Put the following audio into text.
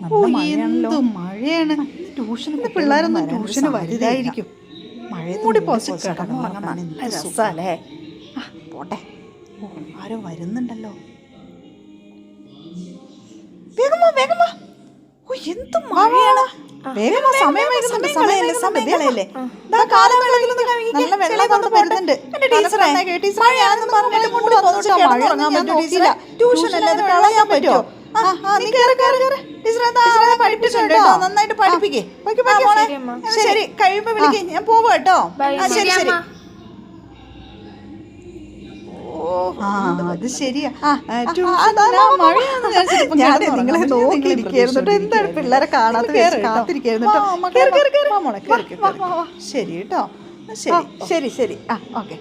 എന്ത് മഴയാണ്. ട്യൂഷന് പിള്ളേരൊന്നും ട്യൂഷന്. വലുതായിരിക്കും മഴയത്ത് കൂടി പോസ്റ്റ് കിടന്നുറങ്ങാൻ ആ, പോട്ടെ. ആരോ വരുന്നുണ്ടല്ലോ. വേഗം വാ വേഗം വാ. ഓ എന്ത് മഴയാണ്. സമയം സമയമല്ലേ നല്ല വെള്ളം വരുന്നുണ്ട്. ടീച്ചറെ, മഴയാണെന്ന് പറഞ്ഞിട്ട് പറ്റുമോ? അത് കളയാൻ പറ്റുമോ? നന്നായിട്ട് പഠിപ്പിക്കേ. ശരി കഴിയുമ്പോ വിളിക്കേ. ഞാൻ പോവാ കേട്ടോ. ശരി ശരി അത് ശരിയാ. ഞാൻ നിങ്ങളെ കേട്ടോ. എന്താണ് പിള്ളേരെ കാണാത്ത കാത്തിരിക്കുന്നു. ശരി കേട്ടോ. ശരി. ശരി ശരി. ആ ഓക്കെ.